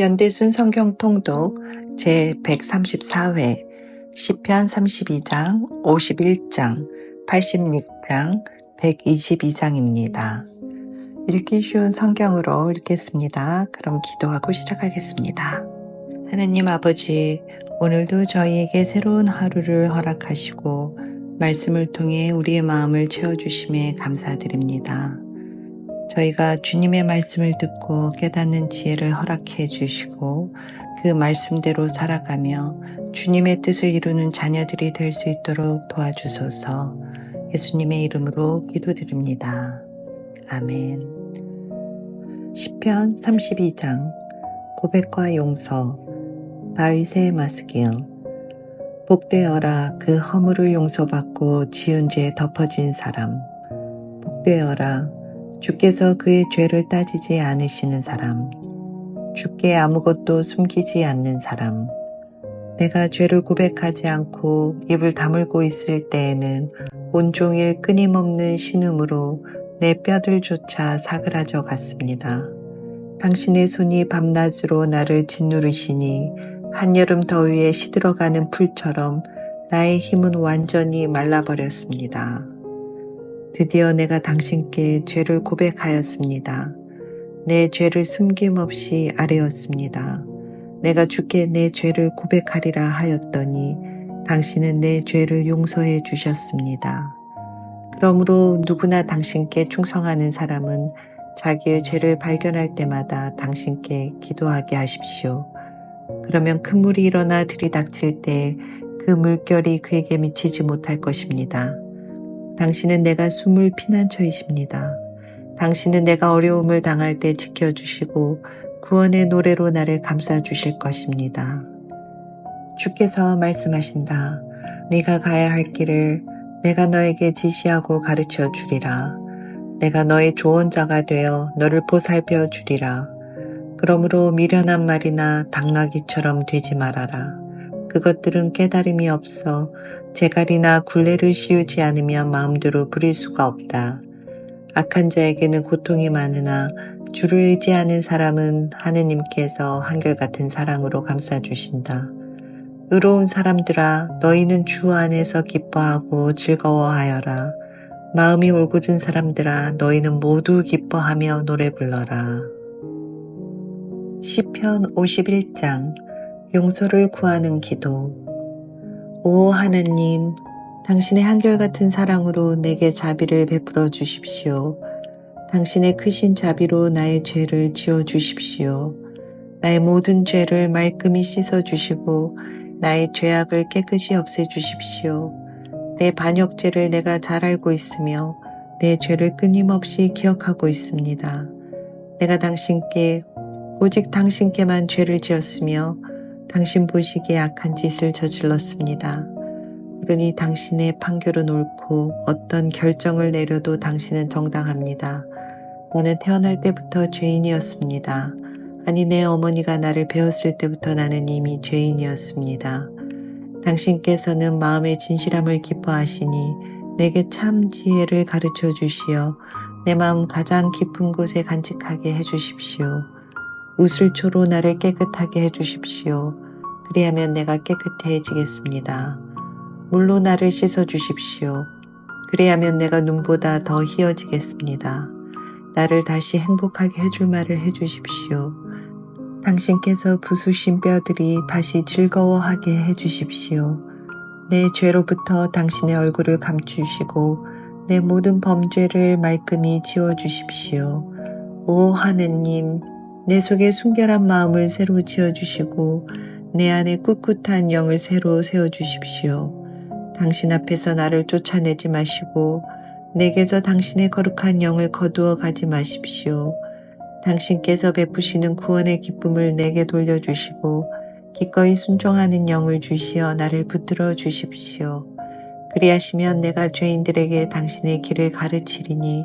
연대순 성경 통독 제 134회 시편 32장, 51장, 86장, 122장입니다. 읽기 쉬운 성경으로 읽겠습니다. 그럼 기도하고 시작하겠습니다. 하나님 아버지, 오늘도 저희에게 새로운 하루를 허락하시고 말씀을 통해 우리의 마음을 채워주심에 감사드립니다. 저희가 주님의 말씀을 듣고 깨닫는 지혜를 허락해 주시고 그 말씀대로 살아가며 주님의 뜻을 이루는 자녀들이 될 수 있도록 도와주소서 예수님의 이름으로 기도드립니다. 아멘. 10편 32장 고백과 용서 다윗의 마스길 복되어라 그 허물을 용서받고 지은 죄 덮어진 사람 복되어라 주께서 그의 죄를 따지지 않으시는 사람, 주께 아무것도 숨기지 않는 사람, 내가 죄를 고백하지 않고 입을 다물고 있을 때에는 온종일 끊임없는 신음으로 내 뼈들조차 사그라져 갔습니다. 당신의 손이 밤낮으로 나를 짓누르시니 한여름 더위에 시들어가는 풀처럼 나의 힘은 완전히 말라버렸습니다. 드디어 내가 당신께 죄를 고백하였습니다. 내 죄를 숨김없이 아뢰었습니다. 내가 주께 내 죄를 고백하리라 하였더니 당신은 내 죄를 용서해 주셨습니다. 그러므로 누구나 당신께 충성하는 사람은 자기의 죄를 발견할 때마다 당신께 기도하게 하십시오. 그러면 큰 물이 일어나 들이닥칠 때 그 물결이 그에게 미치지 못할 것입니다. 당신은 내가 숨을 피난처이십니다. 당신은 내가 어려움을 당할 때 지켜주시고 구원의 노래로 나를 감싸주실 것입니다. 주께서 말씀하신다. 네가 가야 할 길을 내가 너에게 지시하고 가르쳐 주리라. 내가 너의 조언자가 되어 너를 보살펴 주리라. 그러므로 미련한 말이나 당나귀처럼 되지 말아라. 그것들은 깨달음이 없어 재갈이나 굴레를 씌우지 않으면 마음대로 부릴 수가 없다. 악한 자에게는 고통이 많으나 주를 의지하는 사람은 하느님께서 한결같은 사랑으로 감싸주신다. 의로운 사람들아 너희는 주 안에서 기뻐하고 즐거워하여라. 마음이 올곧은 사람들아 너희는 모두 기뻐하며 노래 불러라. 시편 51장 용서를 구하는 기도. 오 하나님, 당신의 한결같은 사랑으로 내게 자비를 베풀어 주십시오. 당신의 크신 자비로 나의 죄를 지어 주십시오. 나의 모든 죄를 말끔히 씻어 주시고 나의 죄악을 깨끗이 없애 주십시오. 내 반역죄를 내가 잘 알고 있으며 내 죄를 끊임없이 기억하고 있습니다. 내가 당신께 오직 당신께만 죄를 지었으며 당신 보시기에 악한 짓을 저질렀습니다. 그러니 당신의 판결은 옳고 어떤 결정을 내려도 당신은 정당합니다. 나는 태어날 때부터 죄인이었습니다. 아니 내 어머니가 나를 배웠을 때부터 나는 이미 죄인이었습니다. 당신께서는 마음의 진실함을 기뻐하시니 내게 참 지혜를 가르쳐 주시어 내 마음 가장 깊은 곳에 간직하게 해주십시오. 우슬초로 나를 깨끗하게 해주십시오. 그리하면 내가 깨끗해지겠습니다. 물로 나를 씻어 주십시오. 그리하면 내가 눈보다 더 희어지겠습니다. 나를 다시 행복하게 해줄 말을 해주십시오. 당신께서 부수신 뼈들이 다시 즐거워하게 해주십시오. 내 죄로부터 당신의 얼굴을 감추시고 내 모든 범죄를 말끔히 지워주십시오. 오 하느님, 내 속에 순결한 마음을 새로 지어주시고 내 안에 꿋꿋한 영을 새로 세워주십시오. 당신 앞에서 나를 쫓아내지 마시고 내게서 당신의 거룩한 영을 거두어 가지 마십시오. 당신께서 베푸시는 구원의 기쁨을 내게 돌려주시고 기꺼이 순종하는 영을 주시어 나를 붙들어 주십시오. 그리하시면 내가 죄인들에게 당신의 길을 가르치리니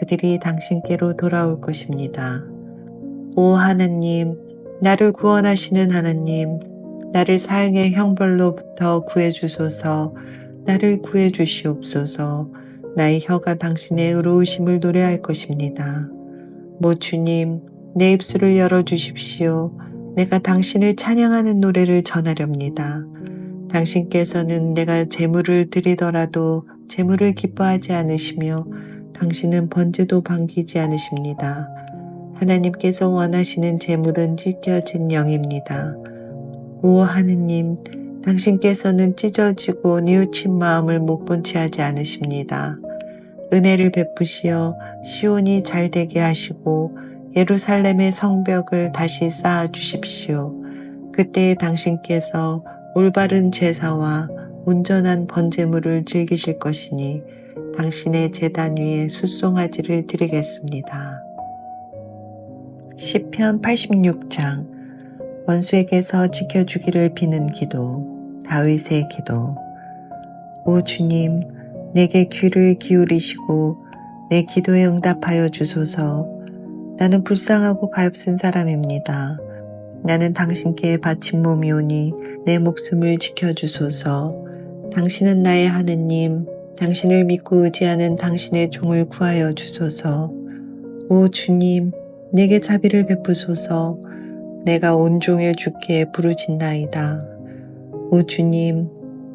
그들이 당신께로 돌아올 것입니다. 오 하나님, 나를 구원하시는 하나님, 나를 사형의 형벌로부터 구해주소서, 나를 구해주시옵소서, 나의 혀가 당신의 의로우심을 노래할 것입니다. 모 주님, 내 입술을 열어주십시오. 내가 당신을 찬양하는 노래를 전하렵니다. 당신께서는 내가 재물을 드리더라도 재물을 기뻐하지 않으시며 당신은 번제도 반기지 않으십니다. 하나님께서 원하시는 재물은 찢겨진 영입니다. 오 하느님, 당신께서는 찢어지고 뉘우친 마음을 못 본 채 하지 않으십니다. 은혜를 베푸시어 시온이 잘 되게 하시고 예루살렘의 성벽을 다시 쌓아 주십시오. 그때 당신께서 올바른 제사와 온전한 번제물을 즐기실 것이니 당신의 제단 위에 숫송아지를 드리겠습니다. 시편 86장 원수에게서 지켜주기를 비는 기도 다윗의 기도. 오 주님 내게 귀를 기울이시고 내 기도에 응답하여 주소서. 나는 불쌍하고 가엾은 사람입니다. 나는 당신께 바친 몸이오니 내 목숨을 지켜주소서. 당신은 나의 하느님 당신을 믿고 의지하는 당신의 종을 구하여 주소서. 오 주님 내게 자비를 베푸소서 내가 온종일 주께 부르짖나이다. 오 주님,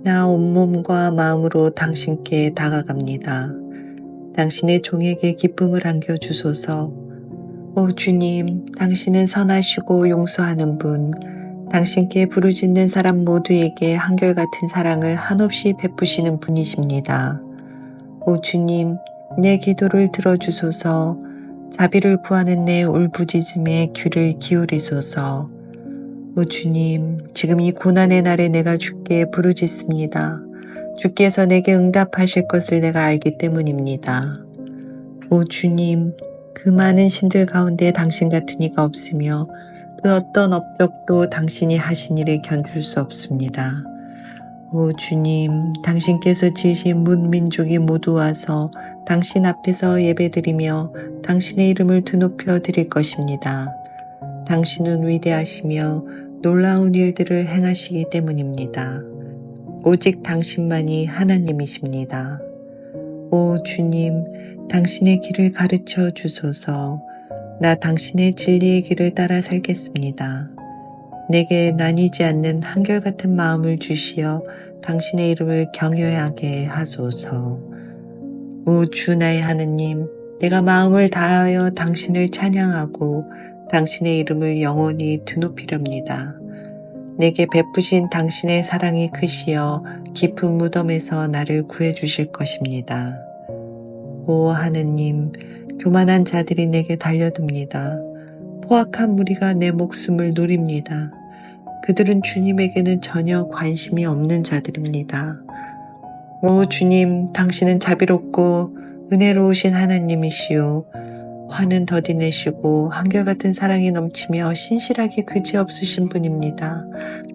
나 온몸과 마음으로 당신께 다가갑니다. 당신의 종에게 기쁨을 안겨주소서. 오 주님, 당신은 선하시고 용서하는 분, 당신께 부르짖는 사람 모두에게 한결같은 사랑을 한없이 베푸시는 분이십니다. 오 주님, 내 기도를 들어주소서. 자비를 구하는 내 울부짖음에 귀를 기울이소서. 오 주님, 지금 이 고난의 날에 내가 주께 부르짖습니다. 주께서 내게 응답하실 것을 내가 알기 때문입니다. 오 주님, 그 많은 신들 가운데 당신 같은 이가 없으며 그 어떤 업적도 당신이 하신 일에 견줄 수 없습니다. 오 주님, 당신께서 지으신 문민족이 모두 와서 당신 앞에서 예배드리며 당신의 이름을 드높여 드릴 것입니다. 당신은 위대하시며 놀라운 일들을 행하시기 때문입니다. 오직 당신만이 하나님이십니다. 오 주님, 당신의 길을 가르쳐 주소서. 나 당신의 진리의 길을 따라 살겠습니다. 내게 나뉘지 않는 한결같은 마음을 주시어 당신의 이름을 경외하게 하소서. 오 주 나의 하느님, 내가 마음을 다하여 당신을 찬양하고 당신의 이름을 영원히 드높이렵니다. 내게 베푸신 당신의 사랑이 크시어 깊은 무덤에서 나를 구해 주실 것입니다. 오 하느님, 교만한 자들이 내게 달려듭니다. 포악한 무리가 내 목숨을 노립니다. 그들은 주님에게는 전혀 관심이 없는 자들입니다. 오 주님, 당신은 자비롭고 은혜로우신 하나님이시오. 화는 더디내시고 한결같은 사랑이 넘치며 신실하게 그지없으신 분입니다.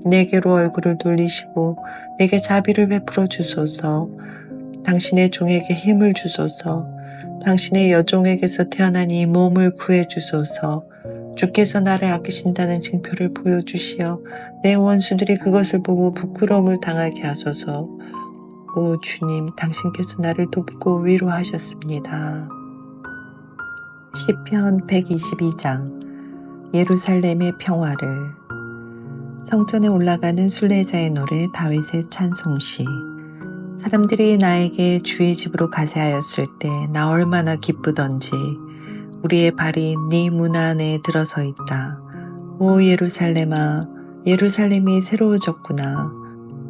내게로 얼굴을 돌리시고 내게 자비를 베풀어 주소서. 당신의 종에게 힘을 주소서. 당신의 여종에게서 태어난 이 몸을 구해 주소서. 주께서 나를 아끼신다는 증표를 보여주시어 내 원수들이 그것을 보고 부끄러움을 당하게 하소서. 오 주님, 당신께서 나를 돕고 위로하셨습니다. 시편 122장 예루살렘의 평화를 성전에 올라가는 순례자의 노래 다윗의 찬송시 사람들이 나에게 주의 집으로 가세 하였을 때 나 얼마나 기쁘던지 우리의 발이 네 문 안에 들어서 있다. 오 예루살렘아, 예루살렘이 새로워졌구나.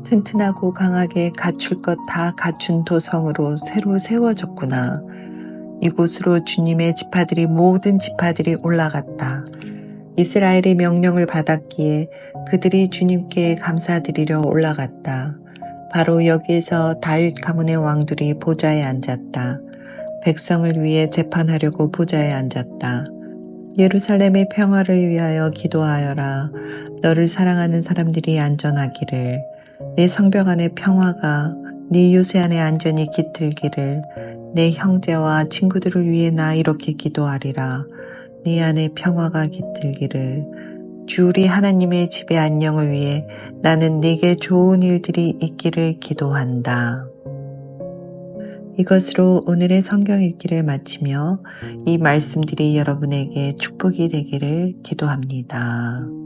튼튼하고 강하게 갖출 것 다 갖춘 도성으로 새로 세워졌구나. 이곳으로 주님의 지파들이 모든 지파들이 올라갔다. 이스라엘의 명령을 받았기에 그들이 주님께 감사드리려 올라갔다. 바로 여기에서 다윗 가문의 왕들이 보좌에 앉았다. 백성을 위해 재판하려고 보좌에 앉았다. 예루살렘의 평화를 위하여 기도하여라. 너를 사랑하는 사람들이 안전하기를. 내 성벽 안의 평화가 네 요새 안에 안전히 깃들기를. 내 형제와 친구들을 위해 나 이렇게 기도하리라. 네 안에 평화가 깃들기를. 주 우리 하나님의 집의 안녕을 위해 나는 네게 좋은 일들이 있기를 기도한다. 이것으로 오늘의 성경 읽기를 마치며 이 말씀들이 여러분에게 축복이 되기를 기도합니다.